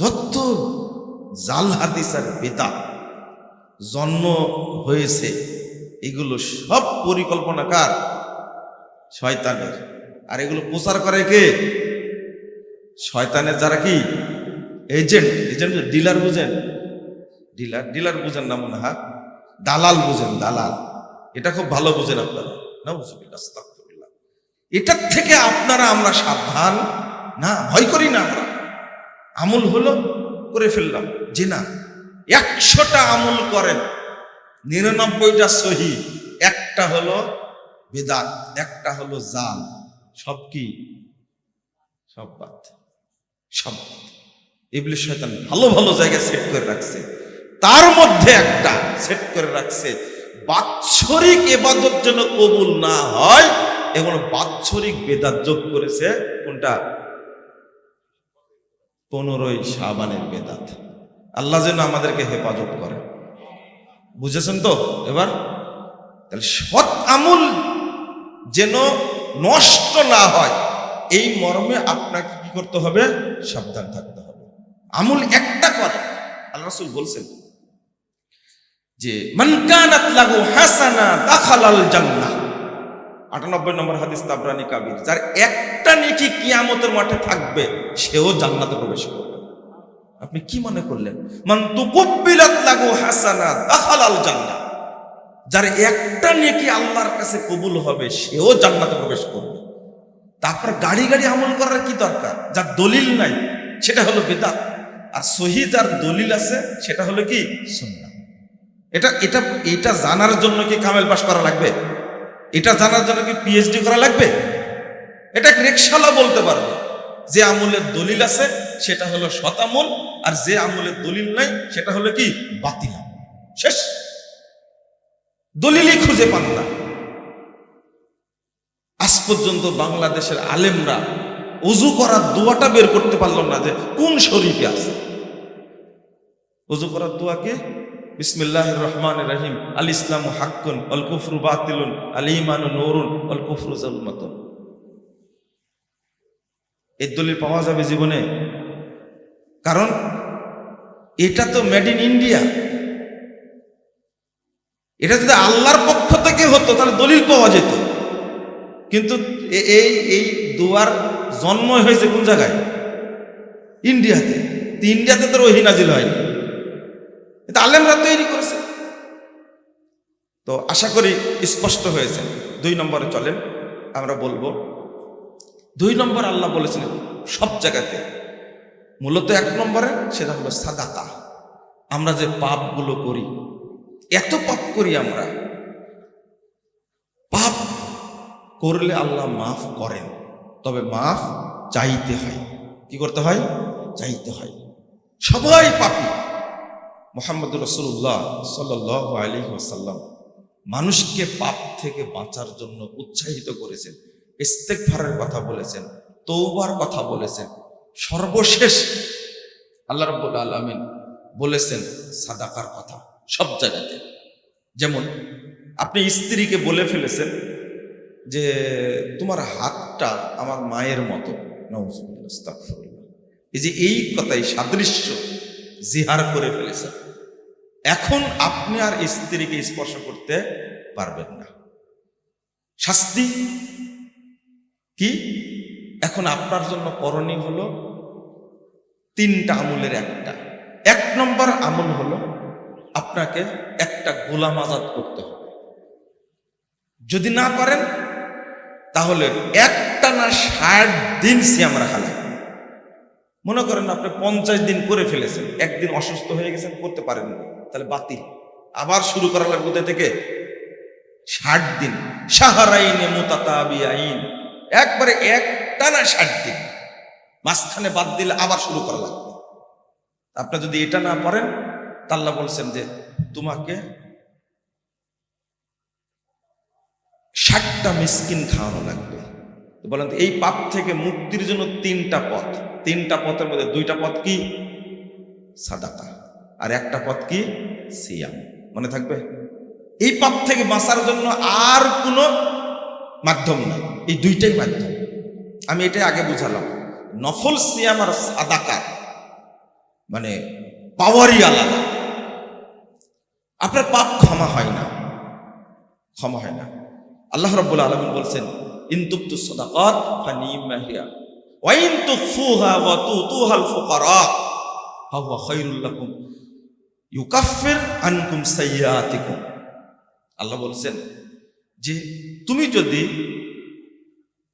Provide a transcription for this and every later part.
যত জাল হাদিস আর বেতা জন্ম হয়েছে এগুলো সব পরিকল্পনা কার শয়তানের। আর এগুলো প্রচার করে কে? শয়তানের যারা কি? এজেন্ট। এজেন্ট ডিলার বুঝেন। ডিলার ডিলার বুঝেন না মনে হয়? দালাল বুঝেন দালাল। এটা খুব ভালো বুঝেন আপনারা। নাউজুবিল্লাহ, আস্তাগফিরুল্লাহ। এটার থেকে আপনারা আমরা সাবধান না ভয় করি না আমরা। আমল হলো করে ফেললাম। যে না, একশোটা আমল করেন, নিরানব্বইটা সহি, একটা হলো বেদাত, একটা হলো জাল, সব কি? সব বাদ। সব ইবলিশ শয়তান ভালো ভালো জায়গায় সেট করে রাখছে। তার মধ্যে একটা সেট করে রাখছে, বাৎসরিক এবাদত যেন কবুল না হয় এবং বাৎসরিক বেদাত যোগ করেছে, কোনটা? পনেরোই সাবানের বেদাত। আল্লাহ যেন আমাদেরকে হেফাজত করে। বুঝেছেন তো? এবার, তাহলে সৎ আমল যেন নষ্ট না হয়, এই মর্মে আপনাকে কি করতে হবে? সাবধান থাকতে হবে। আমুল একটা করে। আল্লাহ রাসূল বলছেন যে, মান কানাত লাহু হাসানা দাখালাল 98 নম্বর হাদিস তাবরানি কাবির। যার একটা নেকি কিয়ামতের মাঠে থাকবে, সেও জান্নাতে প্রবেশ করবে। আপনি কি মনে করলেন? মান তুকুব্বিলাত লাগু হাসানা দাখালাল জান্নাহ। যার একটা নেকি আল্লাহর কাছে কবুল হবে, সেও জান্নাতে প্রবেশ করবে। তারপর গাড়ি গাড়ি আমল করার কি দরকার? যার দলিল নাই, সেটা হলো বেদাত। আর সহি যার দলিল আছে, সেটা হলো কি? সুন্নাহ। এটা এটা এটা জানার জন্য কি কামেল পাস করা লাগবে? এটা জানার জন্য কি পিএইচডি করা লাগবে? এটা রিক্সালা বলতে পারবে। যে আমলের দলিল আছে, সেটা হলো শতামল আর যে আমলের দলিল নাই, সেটা হলো কি? বাতিল শেষ। দলিলই খুঁজে পান না। আজ পর্যন্ত বাংলাদেশের আলেমরা অজু করার দোয়াটা বের করতে পারল না যে, কোন শরীফে আছে? অজু করার দোয়া কি? বিসমিল্লাহ রহমান রহিম। আল ইসলাম হাক্কুন অল কুফরু বাতিলুন আল ইমান নৌরুন অল কুফরু জলমত এর দলিল পাওয়া যাবে জীবনে। কারণ এটা তো মেড ইন ইন্ডিয়া এটা যদি আল্লাহর পক্ষ থেকে হতো, তাহলে দলিল পাওয়া যেত। কিন্তু এই এই দুয়ার জন্ম হয়েছে কোন জায়গায়? ইন্ডিয়াতে। ইন্ডিয়াতে তো ওহি হয়নি। আলেমরা তৈরি করেছে। তো আশা করি স্পষ্ট হয়েছে। দুই নম্বরে চলেন, আমরা বলব, দুই নম্বর আল্লাহ বলেছিলেন সব জায়গাতে। মূলত এক নম্বরে সেটা হলো সাদাকা। আমরা যে পাপগুলো করি, এত পাপ করি আমরা। পাপ করলে আল্লাহ মাফ করেন, তবে মাফ চাইতে হয়। কি করতে হয়? চাইতে হয়। সবাই পাপি। মোহাম্মদ রসুল্লাহ সাল আলী ওয়াসাল্লাম মানুষকে পাপ থেকে বাঁচার জন্য উৎসাহিত করেছেন ইস্তেকফারের কথা বলেছেন তৌবার কথা বলেছেন, সর্বশেষ আল্লাহ রব্বুল আলমিন বলেছেন সাদাকার কথা সব জায়গাতে যেমন আপনি স্ত্রীকে বলে ফেলেছেন যে তোমার হাতটা আমার মায়ের মতো আস্তাগফিরুল্লাহ। এই যে এই কথাই সাদৃশ্য জিহার করে ফেলেছেন। এখন আপনি আর স্ত্রীকে স্পর্শ করতে পারবেন না। শাস্তি? কি? এখন আপনার জন্য করণীয় হলো তিনটা আমলের একটা। এক নম্বর আমল হলো আপনাকে একটা গোলাম আজাদ করতে হবে। যদি না পারেন তাহলে একটা না ষাট দিন সিয়াম রাখা লাগবে। মনে করেন আপনি পঞ্চাশ দিন করে ফেলেছেন। একদিন অসুস্থ হয়ে গেছেন, করতে পারেন তাহলে বাতিল। আবার শুরু করা লাগবে কোথায় থেকে ষাট দিন। সাহারাইনে মোতাতাবি আইন একবারে একটা না ষাট দিন। মাঝখানে বাদ দিলে আবার শুরু করা লাগবে। আপনি যদি এটা না পারেন, তাল্লা বলছেন যে তোমাকে ষাটটা মিসকিন খাওয়ানো লাগবে। বলেন তো, এই পাপ থেকে মুক্তির জন্য তিনটা পথ। তিনটা পথের মধ্যে দুইটা পথ কি? সাদাকা। আর একটা পথ কি? সিয়াম। মনে থাকবে? এই পাপ থেকে বাঁচার জন্য আর কোনো মাধ্যম নাই। এই দুইটাই মাধ্যম। আমি এটাই আগে বুঝালাম। নফল সিয়াম আর সাদাকা মানে পাওয়ারই আলাদা। আপনার পাপ ক্ষমা হয় না। ক্ষমা হয় না। আল্লাহ রাব্বুল আলামিন বলছেন ইন তুবতু সাদাকাত ফানিম্মা হিয়া। ওয়া তুতুহাল আল্লাহ বলছেন যে, তুমি যদি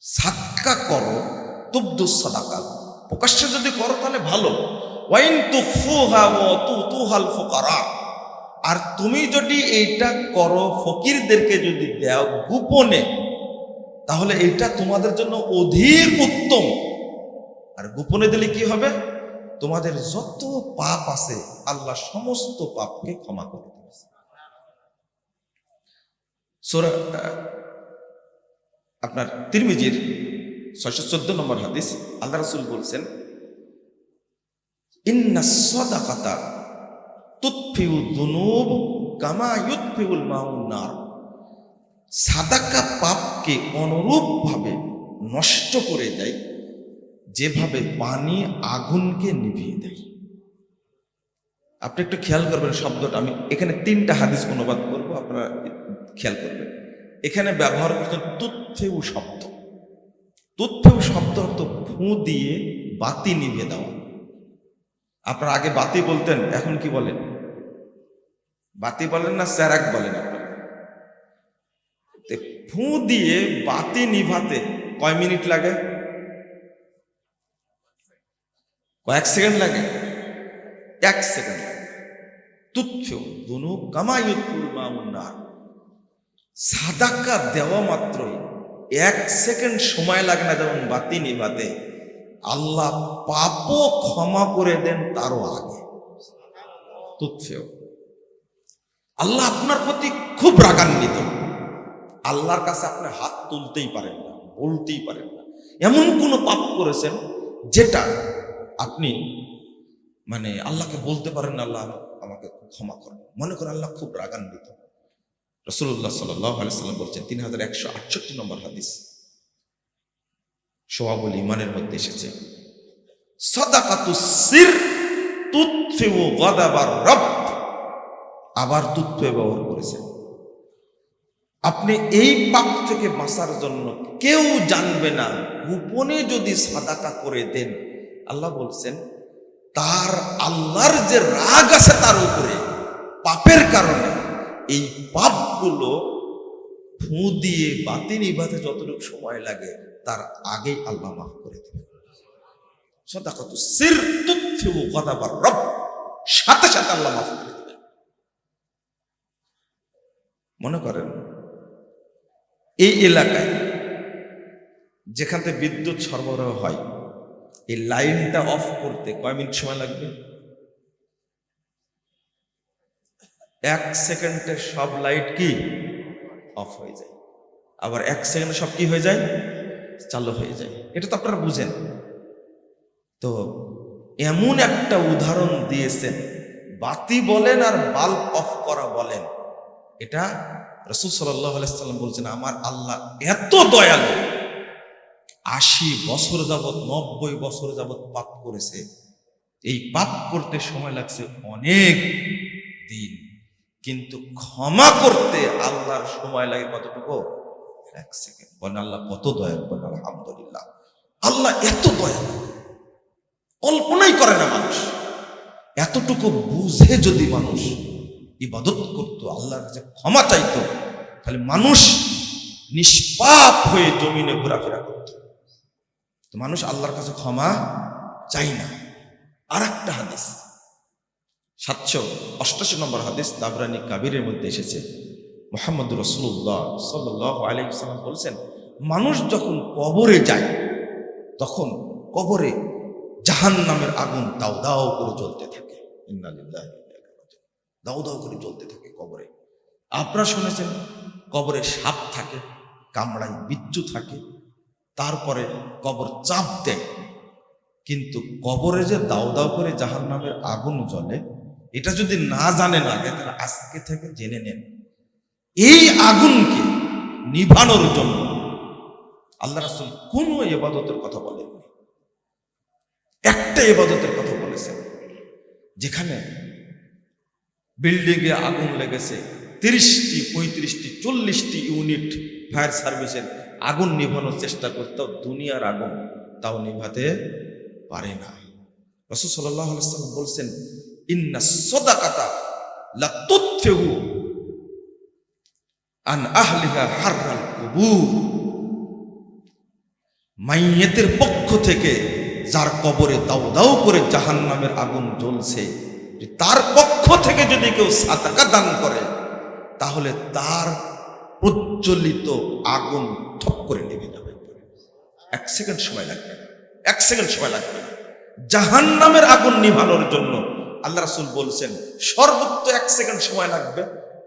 সাদকা করো, তুবদু সাদাকা, প্রকাশ্যে যদি করো তাহলে ভালো। ওয়াইন তুতুহাল আর তুমি যদি এইটা করো, ফকিরদেরকে যদি দাও গোপনে তাহলে এটা তোমাদের জন্য অধিক উত্তম। আর গোপনে দিলে কি হবে? তোমাদের যত পাপ আছে, আল্লাহ সমস্ত পাপকে ক্ষমা করে আপনার তিরমিজির ছয়শো চোদ্দ নম্বর হাদিস, আল্লাহ রসুল বলছেন, ইন্না তুৎফিউ দুনুব কামা ইউৎফিউল মাউন্নার সাদাকা পাপকে অনুরূপভাবে নষ্ট করে দেয়, যেভাবে পানি আগুনকে নিভিয়ে দেয়। আপনি একটু খেয়াল করবেন শব্দটা, আমি এখানে তিনটা হাদিস অনুবাদ করব, আপনারা খেয়াল করবেন। এখানে ব্যবহার করছেন তুৎফেউ শব্দ। তুৎফেউ শব্দ অর্থ ফু দিয়ে বাতি নিভিয়ে দেওয়া। আপনারা আগে বাতি বলতেন, এখন কি বলেন? বাতি বলেন না, স্যারাক বলেন ফু দিয়ে বাতি নিভাতে কয় মিনিট লাগে? কয়েক সেকেন্ড লাগে? এক সেকেন্ড লাগে। তুচ্ছ দুনু কামায়ুতুল মামুন্নার সাদাকা দেওয়া মাত্রই এক সেকেন্ড সময় লাগে না যেমন বাতি নিভাতে। আল্লাহ পাপও ক্ষমা করে দেন তারও আগে। তুচ্ছেও আল্লাহ আপনার প্রতি খুব রাগান্বিত। আল্লাহর কাছে আপনি হাত তুলতেই পারেন না, বলতেই পারেন না। এমন কোনো পাপ করেছেন যেটা আপনি মানে আল্লাহকে বলতে পারেন আল্লাহ আমাকে ক্ষমা করেন। মনে করেন আল্লাহ খুব রাগান্বিত। রসুল্লাহ সাল্লাম বলছেন, তিন হাজার একশো আটষট্টি নম্বর হাদিস সোহাবুল ইমানের মধ্যে এসেছে। আবার তুৎফে ব্যবহার করেছেন। আপনি এই পাপ থেকে বাঁচার জন্য কেউ জানবে না। গোপনে যদি সাদাকা করে দেন, আল্লাহ বলছেন, তার আল্লাহর যে রাগ আছে তার উপরে, পাপের কারণে এই পাপগুলো ফু দিয়ে বাতি নিভাতে যতটুকু সময় লাগে, তার আগেই আল্লাহ মাফ করে দেবে সদাকত সির তুথিউ গদাবার রব, সাথে সাথে আল্লাহ মাফ করে দেবে মনে করেন এই এলাকায় যেখান থেকে বিদ্যুৎ সরবরাহ হয়, এই লাইনটা অফ করতে কয় মিনিট সময় লাগবে? এক সেকেন্ডে সব লাইট কি? অফ হয়ে যায়। আবার এক সেকেন্ডে সব কি হয়ে যায়? চালু হয়ে যায়। এটা তো আপনারা বুঝেন। তো এমন একটা উদাহরণ দিয়েছেন, বাতি বলেন আর বাল্ব অফ করা বলেন। এটা রসুল সাল্লাম বলছেন, আমার আল্লাহ এত দয়ালু, আশি বছর যাবৎ, নব্বই বছর যাবৎ পাপ করেছে। এই পাপ করতে সময় লাগছে অনেক দিন। কিন্তু ক্ষমা করতে আল্লাহর সময় লাগে কতটুকু? এক সেকেন্ড। বলেন, আল্লাহ কত দয়া বলেন, আলহামদুলিল্লাহ। আল্লাহ এত দয়া কল্পনাই করে না মানুষ। এতটুকু বুঝে যদি মানুষ ইবাদত করতো, আল্লাহর কাছে ক্ষমা চাইতো, তাহলে মানুষ নিষ্পাপ হয়ে জমিনে ঘোরাফেরা করত। তো মানুষ আল্লাহর কাছে ক্ষমা চাই না। আর একটা হাদিস, সাতশো অষ্টাশি নম্বর হাদিস দাবরানি কাবিরের মধ্যে এসেছে। মোহাম্মদ রসুল্লাহ সাল্লাহ আলাইসাল্লাম বলছেন, মানুষ যখন কবরে যায়, তখন কবরে জাহান নামের আগুন দাও দাও করে জ্বলতে থাকে। ইন্নালিল্লাহি ওয়া ইন্না ইলাইহি রাজিউন। দাও দাও করে জ্বলতে থাকে কবরে। আপনারা শুনেছেন, কবরে সাপ থাকে কামড়ায় বিচ্ছু থাকে, তারপরে কবর চাপ দেয়। কিন্তু কবরে যে দাও দাও করে জাহান নামের আগুন জ্বলে, এটা যদি না জানেন আগে তাহলে আজকে থেকে জেনে নেন। এই আগুনকে নিভানোর জন্য আল্লাহ রাসুল কোন এবাদতের কথা বলেননি। একটা এবাদতের কথা বলেছেন, যেখানে বিল্ডিংয়ে আগুন লেগেছে। তিরিশটি, পঁয়ত্রিশটি, চল্লিশটি ইউনিট ফায়ার সার্ভিসের আগুন নিভানোর চেষ্টা করতেও দুনিয়ার আগুন তাও নিভাতে পারে না। রসুল সাল্লাহ বলছেন, ইন্না লা তুৎফিহু আন আহলিহা মাইয়েতের পক্ষ থেকে যার কবরে দাউ দাউ করে জাহান্নামের আগুন জ্বলছে তার পক্ষ থেকে যদি কেউ সাতাকা দান করে, তাহলে তার প্রজ্বলিত আগুন থপ করে নেমে যাবে এক সেকেন্ড সময় লাগবে এক সেকেন্ড সময় লাগবে জাহান নামের আগুন নিভানোর জন্য আল্লাহ রাসুল বলছেন, সর্বোচ্চ এক সেকেন্ড সময় লাগবে।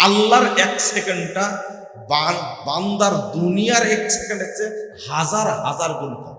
আল্লাহর এক সেকেন্ডটা বান- বান্দার দুনিয়ার এক সেকেন্ড হচ্ছে হাজার হাজার গুণ।